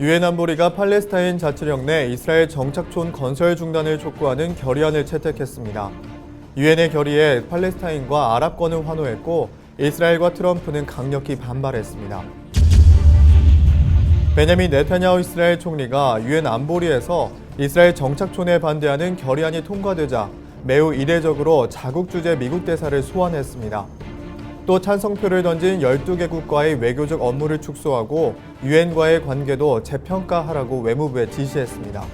유엔 안보리가 팔레스타인 자치령 내 이스라엘 정착촌 건설 중단을 촉구하는 결의안을 채택했습니다. 유엔의 결의에 팔레스타인과 아랍권은 환호했고 이스라엘과 트럼프는 강력히 반발했습니다. 베냐민 네타냐후 이스라엘 총리가 유엔 안보리에서 이스라엘 정착촌에 반대하는 결의안이 통과되자 매우 이례적으로 자국 주재 미국 대사를 소환했습니다. 또 찬성표를 던진 12개국과의 외교적 업무를 축소하고 유엔과의 관계도 재평가하라고 외무부에 지시했습니다.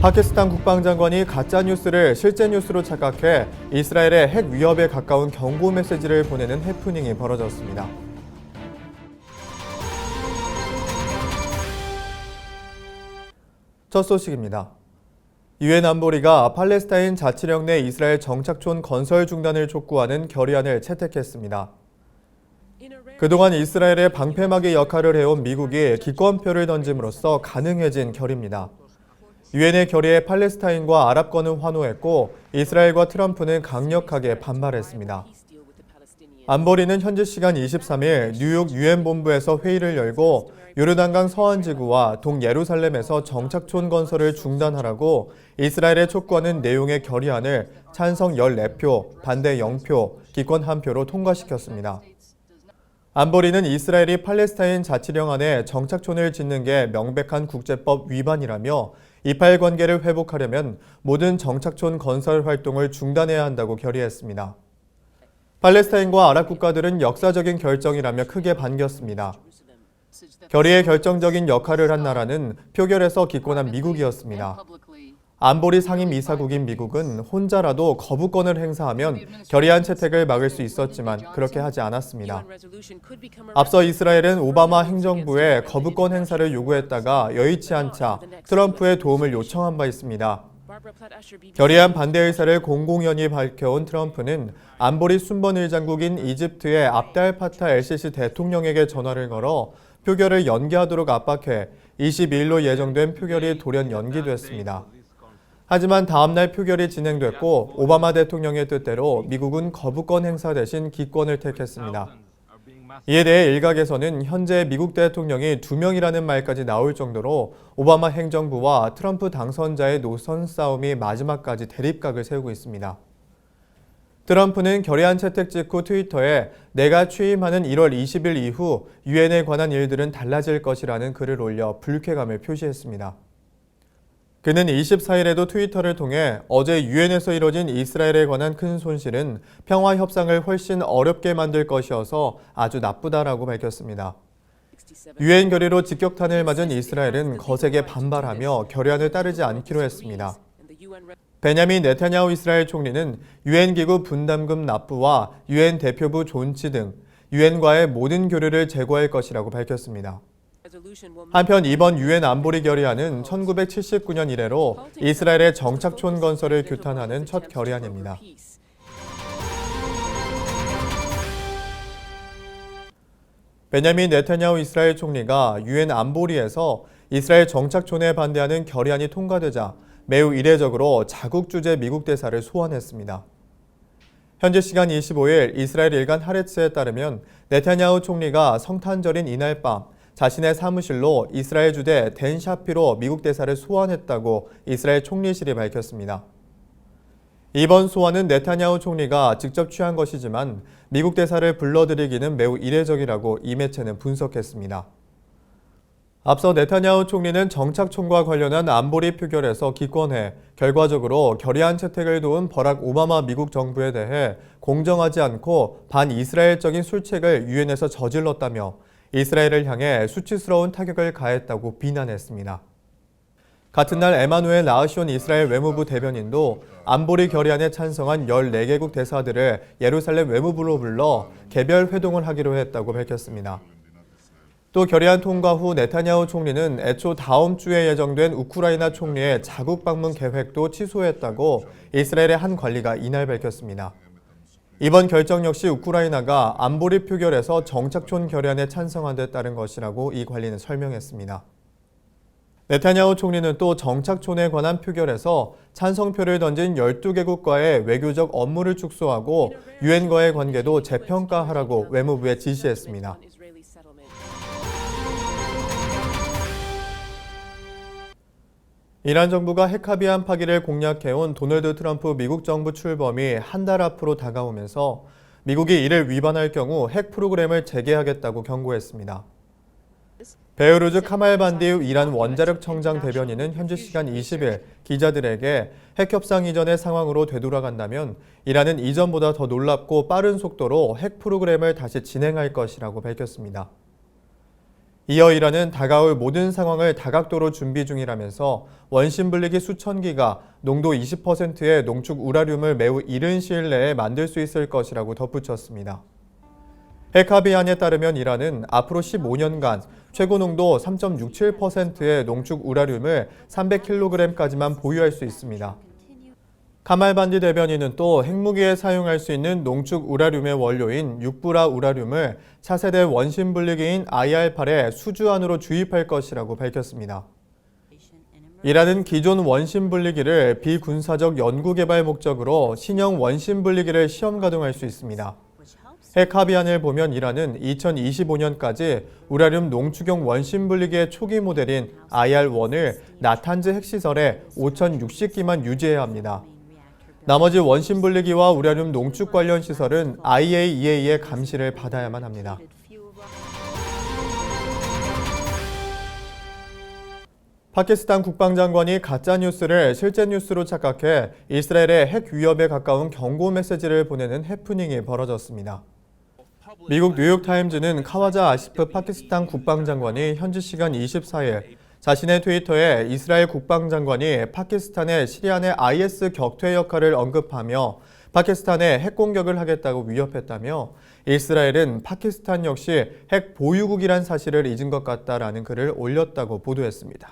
파키스탄 국방장관이 가짜 뉴스를 실제 뉴스로 착각해 이스라엘의 핵 위협에 가까운 경고 메시지를 보내는 해프닝이 벌어졌습니다. 첫 소식입니다. 유엔 안보리가 팔레스타인 자치령 내 이스라엘 정착촌 건설 중단을 촉구하는 결의안을 채택했습니다. 그동안 이스라엘의 방패막이 역할을 해온 미국이 기권표를 던짐으로써 가능해진 결의입니다. 유엔의 결의에 팔레스타인과 아랍권은 환호했고 이스라엘과 트럼프는 강력하게 반발했습니다. 안보리는 현지 시간 23일 뉴욕 유엔 본부에서 회의를 열고 요르단강 서안 지구와 동예루살렘에서 정착촌 건설을 중단하라고 이스라엘에 촉구하는 내용의 결의안을 찬성 14표, 반대 0표, 기권 1표로 통과시켰습니다. 안보리는 이스라엘이 팔레스타인 자치령 안에 정착촌을 짓는 게 명백한 국제법 위반이라며 이팔 관계를 회복하려면 모든 정착촌 건설 활동을 중단해야 한다고 결의했습니다. 팔레스타인과 아랍 국가들은 역사적인 결정이라며 크게 반겼습니다. 결의에 결정적인 역할을 한 나라는 표결에서 기권한 미국이었습니다. 안보리 상임 이사국인 미국은 혼자라도 거부권을 행사하면 결의안 채택을 막을 수 있었지만 그렇게 하지 않았습니다. 앞서 이스라엘은 오바마 행정부에 거부권 행사를 요구했다가 여의치 않자 트럼프의 도움을 요청한 바 있습니다. 결의안 반대 의사를 공공연히 밝혀온 트럼프는 안보리 순번 의장국인 이집트의 압달 파타 LCC 대통령에게 전화를 걸어 표결을 연기하도록 압박해 22일로 예정된 표결이 돌연 연기됐습니다. 하지만 다음날 표결이 진행됐고 오바마 대통령의 뜻대로 미국은 거부권 행사 대신 기권을 택했습니다. 이에 대해 일각에서는 현재 미국 대통령이 두 명이라는 말까지 나올 정도로 오바마 행정부와 트럼프 당선자의 노선 싸움이 마지막까지 대립각을 세우고 있습니다. 트럼프는 결의안 채택 직후 트위터에 내가 취임하는 1월 20일 이후 유엔에 관한 일들은 달라질 것이라는 글을 올려 불쾌감을 표시했습니다. 그는 24일에도 트위터를 통해 어제 유엔에서 이뤄진 이스라엘에 관한 큰 손실은 평화 협상을 훨씬 어렵게 만들 것이어서 아주 나쁘다라고 밝혔습니다. 유엔 결의로 직격탄을 맞은 이스라엘은 거세게 반발하며 결의안을 따르지 않기로 했습니다. 베냐민 네타냐후 이스라엘 총리는 유엔 기구 분담금 납부와 유엔 대표부 존치 등 유엔과의 모든 교류를 제고할 것이라고 밝혔습니다. 한편 이번 유엔 안보리 결의안은 1979년 이래로 이스라엘의 정착촌 건설을 규탄하는 첫 결의안입니다. 베냐민 네타냐후 이스라엘 총리가 유엔 안보리에서 이스라엘 정착촌에 반대하는 결의안이 통과되자 매우 이례적으로 자국 주재 미국 대사를 소환했습니다. 현지 시간 25일 이스라엘 일간 하레츠에 따르면 네타냐후 총리가 성탄절인 이날 밤 자신의 사무실로 이스라엘 주대 댄 샤피로 미국 대사를 소환했다고 이스라엘 총리실이 밝혔습니다. 이번 소환은 네타냐후 총리가 직접 취한 것이지만 미국 대사를 불러들이기는 매우 이례적이라고 이 매체는 분석했습니다. 앞서 네타냐후 총리는 정착촌과 관련한 안보리 표결에서 기권해 결과적으로 결의안 채택을 도운 버락 오바마 미국 정부에 대해 공정하지 않고 반이스라엘적인 술책을 유엔에서 저질렀다며 이스라엘을 향해 수치스러운 타격을 가했다고 비난했습니다. 같은 날 에마누엘 라으시온 이스라엘 외무부 대변인도 안보리 결의안에 찬성한 14개국 대사들을 예루살렘 외무부로 불러 개별 회동을 하기로 했다고 밝혔습니다. 또 결의안 통과 후 네타냐후 총리는 애초 다음 주에 예정된 우크라이나 총리의 자국 방문 계획도 취소했다고 이스라엘의 한 관리가 이날 밝혔습니다. 이번 결정 역시 우크라이나가 안보리 표결에서 정착촌 결의안에 찬성한 데 따른 것이라고 이 관리는 설명했습니다. 네타냐후 총리는 또 정착촌에 관한 표결에서 찬성표를 던진 12개국과의 외교적 업무를 축소하고 유엔과의 관계도 재평가하라고 외무부에 지시했습니다. 이란 정부가 핵 합의안 파기를 공략해온 도널드 트럼프 미국 정부 출범이 한 달 앞으로 다가오면서 미국이 이를 위반할 경우 핵 프로그램을 재개하겠다고 경고했습니다. 베우루즈 카말 반디우 이란 원자력 청장 대변인은 현지 시간 20일 기자들에게 핵 협상 이전의 상황으로 되돌아간다면 이란은 이전보다 더 놀랍고 빠른 속도로 핵 프로그램을 다시 진행할 것이라고 밝혔습니다. 이어 이란은 다가올 모든 상황을 다각도로 준비 중이라면서 원심 분리기 수천 기가 농도 20%의 농축 우라늄을 매우 이른 시일 내에 만들 수 있을 것이라고 덧붙였습니다. 핵 합의안에 따르면 이란은 앞으로 15년간 최고 농도 3.67%의 농축 우라늄을 300kg까지만 보유할 수 있습니다. 카말반디 대변인은 또 핵무기에 사용할 수 있는 농축 우라늄의 원료인 육부라 우라늄을 차세대 원심 분리기인 IR8에 수주 안으로 주입할 것이라고 밝혔습니다. 이란은 기존 원심 분리기를 비군사적 연구 개발 목적으로 신형 원심 분리기를 시험 가동할 수 있습니다. 핵 합의안을 보면 이란은 2025년까지 우라늄 농축용 원심 분리기의 초기 모델인 IR1을 나탄즈 핵시설에 5,060기만 유지해야 합니다. 나머지 원심 분리기와 우라늄 농축 관련 시설은 IAEA의 감시를 받아야만 합니다. 파키스탄 국방장관이 가짜 뉴스를 실제 뉴스로 착각해 이스라엘의 핵 위협에 가까운 경고 메시지를 보내는 해프닝이 벌어졌습니다. 미국 뉴욕타임즈는 카와자 아시프 파키스탄 국방장관이 현지 시간 24일 자신의 트위터에 이스라엘 국방장관이 파키스탄의 시리안의 IS 격퇴 역할을 언급하며 파키스탄에 핵 공격을 하겠다고 위협했다며 이스라엘은 파키스탄 역시 핵 보유국이란 사실을 잊은 것 같다라는 글을 올렸다고 보도했습니다.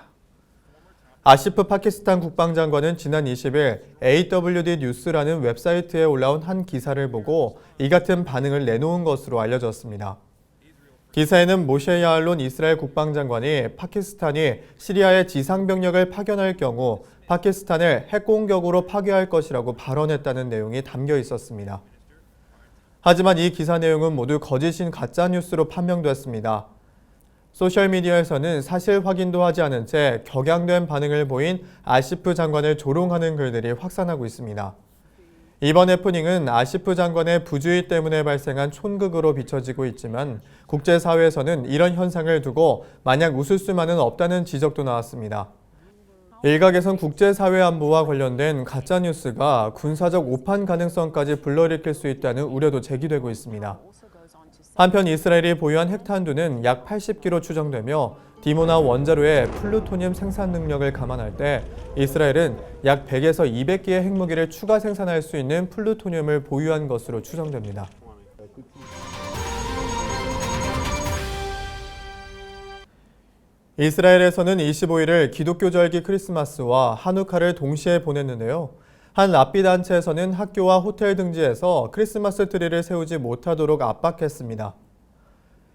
아시프 파키스탄 국방장관은 지난 20일 AWD 뉴스라는 웹사이트에 올라온 한 기사를 보고 이 같은 반응을 내놓은 것으로 알려졌습니다. 기사에는 모셰 야알론 이스라엘 국방장관이 파키스탄이 시리아의 지상병력을 파견할 경우 파키스탄을 핵공격으로 파괴할 것이라고 발언했다는 내용이 담겨 있었습니다. 하지만 이 기사 내용은 모두 거짓인 가짜뉴스로 판명됐습니다. 소셜미디어에서는 사실 확인도 하지 않은 채 격양된 반응을 보인 아시프 장관을 조롱하는 글들이 확산하고 있습니다. 이번 해프닝은 아시프 장관의 부주의 때문에 발생한 촌극으로 비춰지고 있지만 국제사회에서는 이런 현상을 두고 마냥 웃을 수만은 없다는 지적도 나왔습니다. 일각에선 국제사회 안보와 관련된 가짜뉴스가 군사적 오판 가능성까지 불러일으킬 수 있다는 우려도 제기되고 있습니다. 한편 이스라엘이 보유한 핵탄두는 약 80kg 추정되며 디모나 원자로의 플루토늄 생산 능력을 감안할 때 이스라엘은 약 100에서 200개의 핵무기를 추가 생산할 수 있는 플루토늄을 보유한 것으로 추정됩니다. 이스라엘에서는 25일을 기독교 절기 크리스마스와 한우카를 동시에 보냈는데요. 한 랍비 단체에서는 학교와 호텔 등지에서 크리스마스 트리를 세우지 못하도록 압박했습니다.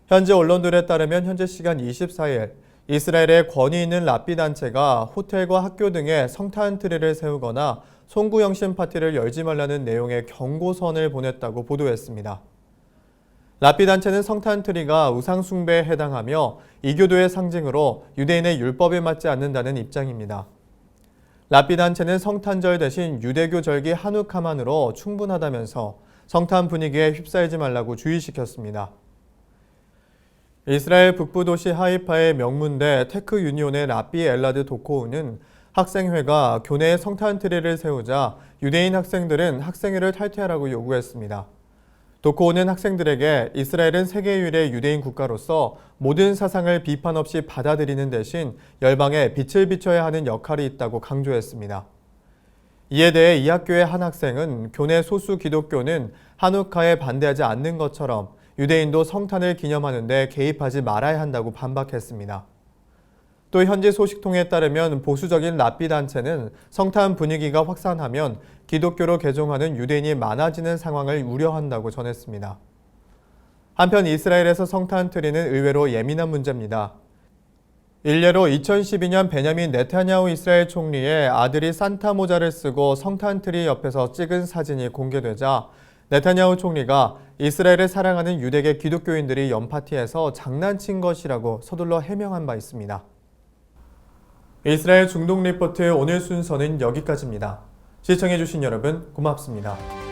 현지 언론들에 따르면 현재 시간 24일 이스라엘의 권위 있는 랍비 단체가 호텔과 학교 등에 성탄 트리를 세우거나 송구 영신 파티를 열지 말라는 내용의 경고선을 보냈다고 보도했습니다. 랍비 단체는 성탄 트리가 우상 숭배에 해당하며 이교도의 상징으로 유대인의 율법에 맞지 않는다는 입장입니다. 랍비 단체는 성탄절 대신 유대교 절기 한우카만으로 충분하다면서 성탄 분위기에 휩싸이지 말라고 주의시켰습니다. 이스라엘 북부 도시 하이파의 명문대 테크 유니온의 라비 엘라드 도코우는 학생회가 교내에 성탄 트리를 세우자 유대인 학생들은 학생회를 탈퇴하라고 요구했습니다. 도코우는 학생들에게 이스라엘은 세계 유일의 유대인 국가로서 모든 사상을 비판 없이 받아들이는 대신 열방에 빛을 비춰야 하는 역할이 있다고 강조했습니다. 이에 대해 이 학교의 한 학생은 교내 소수 기독교는 한우카에 반대하지 않는 것처럼 유대인도 성탄을 기념하는데 개입하지 말아야 한다고 반박했습니다. 또 현지 소식통에 따르면 보수적인 랍비 단체는 성탄 분위기가 확산하면 기독교로 개종하는 유대인이 많아지는 상황을 우려한다고 전했습니다. 한편 이스라엘에서 성탄 트리는 의외로 예민한 문제입니다. 일례로 2012년 베냐민 네타냐후 이스라엘 총리의 아들이 산타 모자를 쓰고 성탄 트리 옆에서 찍은 사진이 공개되자 네타냐후 총리가 이스라엘을 사랑하는 유대계 기독교인들이 연파티에서 장난친 것이라고 서둘러 해명한 바 있습니다. 이스라엘 중동 리포트 오늘 순서는 여기까지입니다. 시청해주신 여러분 고맙습니다.